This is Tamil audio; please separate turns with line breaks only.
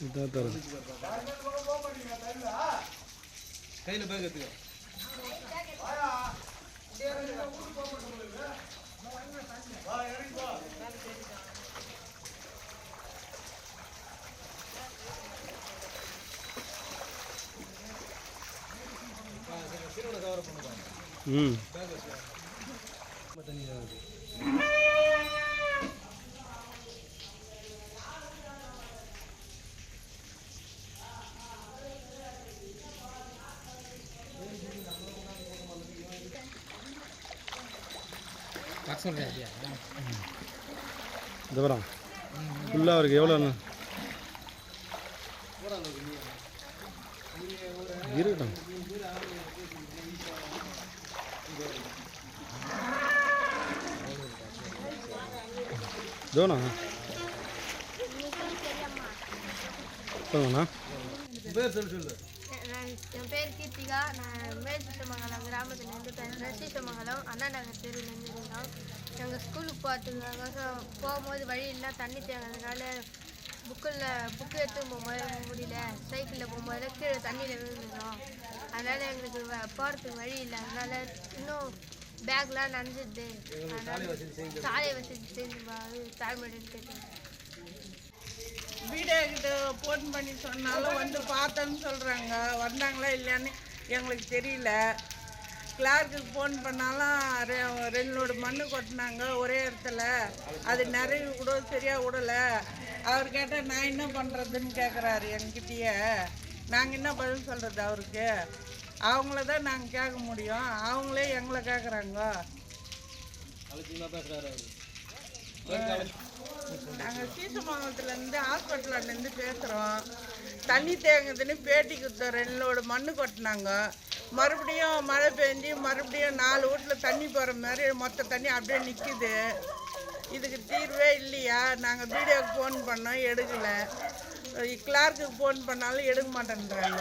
இதான் தரும்
கையில் பேக் எடுத்துக்கோ.
ம். இந்த வரம் ஃபுல்லாக அவருக்கு எவ்வளோ இருக்கட்டும் தோனா சொல்லுங்கண்ணா.
பேர் சொல்லு சொல்லு
என் பேர் கீர்த்திகா. நான் மேல் சித்தமங்கலம் கிராமத்துலேருந்து பேசுகிறேன் சீசமங்கலம் அண்ணா நகர் தெருவுலேருந்து எங்கள் ஸ்கூலுக்கு போகிறதுக்காக போகும்போது வழியெல்லாம் தண்ணி தேங்கிறதுனால புக்கில் புக்கு எடுத்து போகும்போது முடியல. சைக்கிளில் போகும்போது கீழே தண்ணியில் விழுந்துடும் அதனால் எங்களுக்கு வ- போகிறதுக்கு வழி இல்லை. அதனால் இன்னும் பேக்லாம் நனைஞ்சிடுது. அதனால் சாலை வசதி செஞ்சு கேட்டேன்.
வீடியோ கிட்ட ஃபோன் பண்ணி சொன்னாலும் வந்து பார்த்தேன்னு சொல்கிறாங்க வந்தாங்களா இல்லையான்னு எங்களுக்கு தெரியல. கிளார்க்குக்கு ஃபோன் பண்ணாலும் ரெ- ரெண்டு லோடு மண்ணு கொட்டினாங்க ஒரே இடத்துல. அது நிறைய கூட சரியாக விடலை. அவர் கேட்டால் நான் என்ன பண்ணுறதுன்னு கேட்குறாரு என்கிட்டயே. நாங்கள் என்ன பதில் சொல்கிறது அவருக்கு? அவங்கள தான் நாங்கள் கேட்க முடியும். அவங்களே எங்களை கேட்குறாங்க நாங்கள் சீசமங்கலத்துலேருந்து ஹாஸ்பிட்டலேருந்து பேசுகிறோம் தண்ணி தேங்குதுன்னு பேட்டி கொடுத்தோம் ரெண்டு லோடு மண்ணு கொட்டினாங்க. மறுபடியும் மழை பெஞ்சு மறுபடியும் நாலு வீட்டில் தண்ணி போகிற மாதிரி மொத்த தண்ணி அப்படியே நிற்கிது இதுக்கு தீர்வே இல்லையா? நாங்கள் வீடியோக்கு ஃபோன் பண்ணோம் எடுக்கலை. கிளார்க்குக்கு ஃபோன் பண்ணாலும் எடுக்க மாட்டேன்றாங்க.